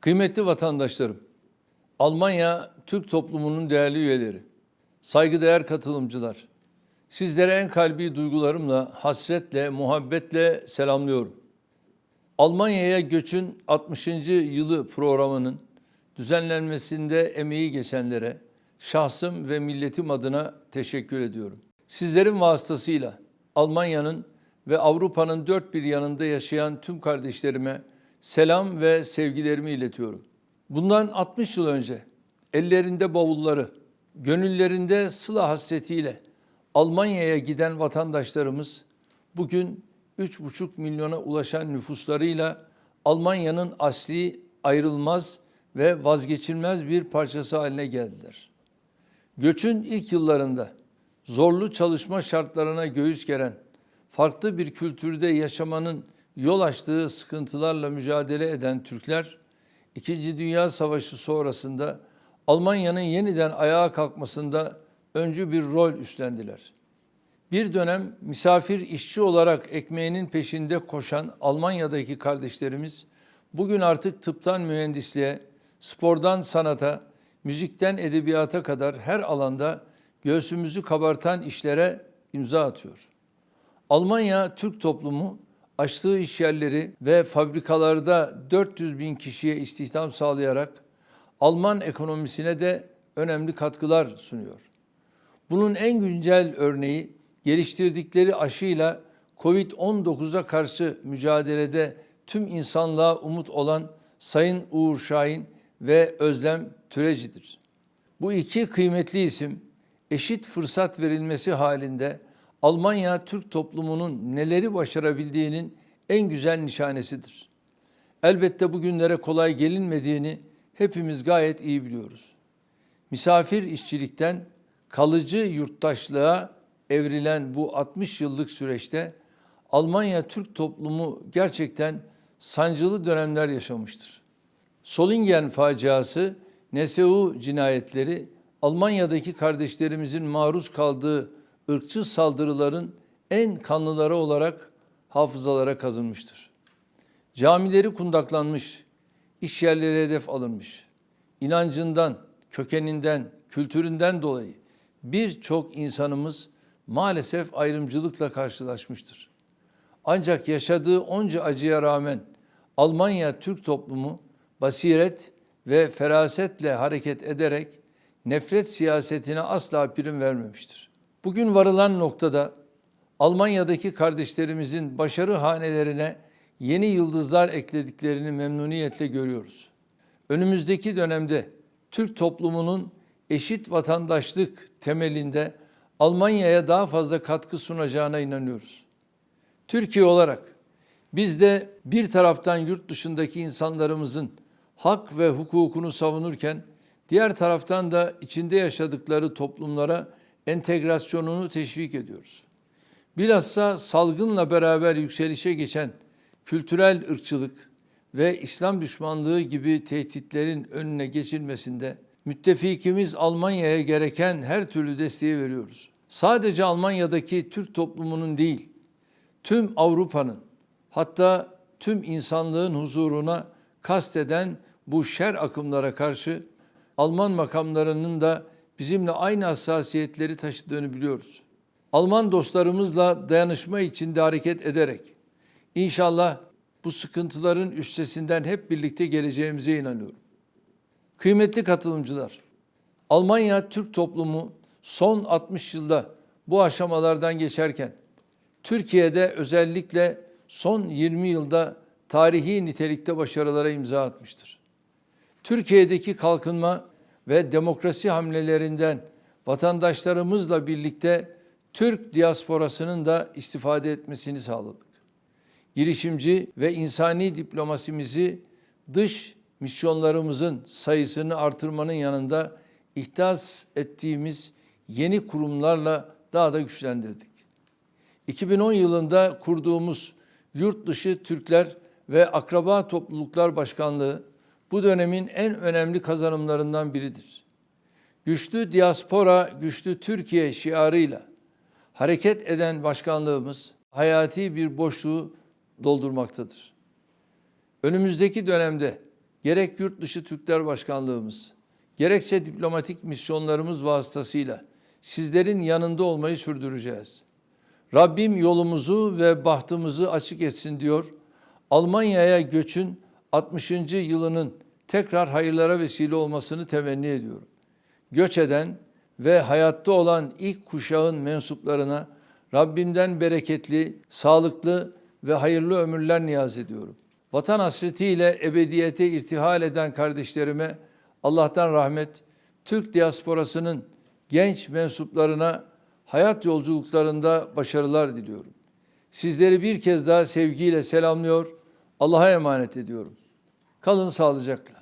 Kıymetli vatandaşlarım, Almanya Türk toplumunun değerli üyeleri, saygıdeğer katılımcılar, sizlere en kalbi duygularımla, hasretle, muhabbetle selamlıyorum. Almanya'ya göçün 60. yılı programının düzenlenmesinde emeği geçenlere şahsım ve milletim adına teşekkür ediyorum. Sizlerin vasıtasıyla Almanya'nın ve Avrupa'nın dört bir yanında yaşayan tüm kardeşlerime selam ve sevgilerimi iletiyorum. Bundan 60 yıl önce ellerinde bavulları, gönüllerinde sıla hasretiyle Almanya'ya giden vatandaşlarımız bugün 3,5 milyona ulaşan nüfuslarıyla Almanya'nın asli, ayrılmaz ve vazgeçilmez bir parçası haline geldiler. Göçün ilk yıllarında zorlu çalışma şartlarına göğüs geren, farklı bir kültürde yaşamanın yol açtığı sıkıntılarla mücadele eden Türkler, İkinci Dünya Savaşı sonrasında Almanya'nın yeniden ayağa kalkmasında öncü bir rol üstlendiler. Bir dönem misafir işçi olarak ekmeğinin peşinde koşan Almanya'daki kardeşlerimiz bugün artık tıptan mühendisliğe, spordan sanata, müzikten edebiyata kadar her alanda göğsümüzü kabartan işlere imza atıyor. Almanya Türk toplumu açtığı iş yerleri ve fabrikalarda 400 bin kişiye istihdam sağlayarak Alman ekonomisine de önemli katkılar sunuyor. Bunun en güncel örneği geliştirdikleri aşıyla Covid-19'a karşı mücadelede tüm insanlığa umut olan Sayın Uğur Şahin ve Özlem Türeci'dir. Bu iki kıymetli isim eşit fırsat verilmesi halinde Almanya Türk toplumunun neleri başarabildiğinin en güzel nişanesidir. Elbette bugünlere kolay gelinmediğini hepimiz gayet iyi biliyoruz. Misafir işçilikten kalıcı yurttaşlığa evrilen bu 60 yıllık süreçte Almanya Türk toplumu gerçekten sancılı dönemler yaşamıştır. Solingen faciası, NSU cinayetleri Almanya'daki kardeşlerimizin maruz kaldığı ırkçı saldırıların en kanlıları olarak hafızalara kazınmıştır. Camileri kundaklanmış, iş yerleri hedef alınmış. İnancından, kökeninden, kültüründen dolayı birçok insanımız maalesef ayrımcılıkla karşılaşmıştır. Ancak yaşadığı onca acıya rağmen Almanya Türk toplumu basiret ve ferasetle hareket ederek nefret siyasetine asla prim vermemiştir. Bugün varılan noktada Almanya'daki kardeşlerimizin başarı hanelerine yeni yıldızlar eklediklerini memnuniyetle görüyoruz. Önümüzdeki dönemde Türk toplumunun eşit vatandaşlık temelinde Almanya'ya daha fazla katkı sunacağına inanıyoruz. Türkiye olarak biz de bir taraftan yurt dışındaki insanlarımızın hak ve hukukunu savunurken diğer taraftan da içinde yaşadıkları toplumlara entegrasyonunu teşvik ediyoruz. Bilhassa salgınla beraber yükselişe geçen kültürel ırkçılık ve İslam düşmanlığı gibi tehditlerin önüne geçilmesinde müttefikimiz Almanya'ya gereken her türlü desteği veriyoruz. Sadece Almanya'daki Türk toplumunun değil, tüm Avrupa'nın hatta tüm insanlığın huzuruna kasteden bu şer akımlara karşı Alman makamlarının da bizimle aynı hassasiyetleri taşıdığını biliyoruz. Alman dostlarımızla dayanışma içinde hareket ederek inşallah bu sıkıntıların üstesinden hep birlikte geleceğimize inanıyorum. Kıymetli katılımcılar, Almanya Türk toplumu son 60 yılda bu aşamalardan geçerken Türkiye'de özellikle son 20 yılda tarihi nitelikte başarılara imza atmıştır. Türkiye'deki kalkınma ve demokrasi hamlelerinden vatandaşlarımızla birlikte Türk diasporasının da istifade etmesini sağladık. Girişimci ve insani diplomasimizi dış misyonlarımızın sayısını artırmanın yanında ihtas ettiğimiz yeni kurumlarla daha da güçlendirdik. 2010 yılında kurduğumuz Yurt Dışı Türkler ve Akraba Topluluklar Başkanlığı bu dönemin en önemli kazanımlarından biridir. Güçlü diaspora, güçlü Türkiye şiarıyla hareket eden başkanlığımız hayati bir boşluğu doldurmaktadır. Önümüzdeki dönemde gerek yurt dışı Türkler Başkanlığımız, gerekse diplomatik misyonlarımız vasıtasıyla sizlerin yanında olmayı sürdüreceğiz. Rabbim yolumuzu ve bahtımızı açık etsin diyor. Almanya'ya göçün 60. yılının tekrar hayırlara vesile olmasını temenni ediyorum. Göç eden ve hayatta olan ilk kuşağın mensuplarına Rabbimden bereketli, sağlıklı ve hayırlı ömürler niyaz ediyorum. Vatan hasretiyle ebediyete irtihal eden kardeşlerime Allah'tan rahmet, Türk diasporasının genç mensuplarına hayat yolculuklarında başarılar diliyorum. Sizleri bir kez daha sevgiyle selamlıyor, Allah'a emanet ediyorum. Kalın sağlıcakla.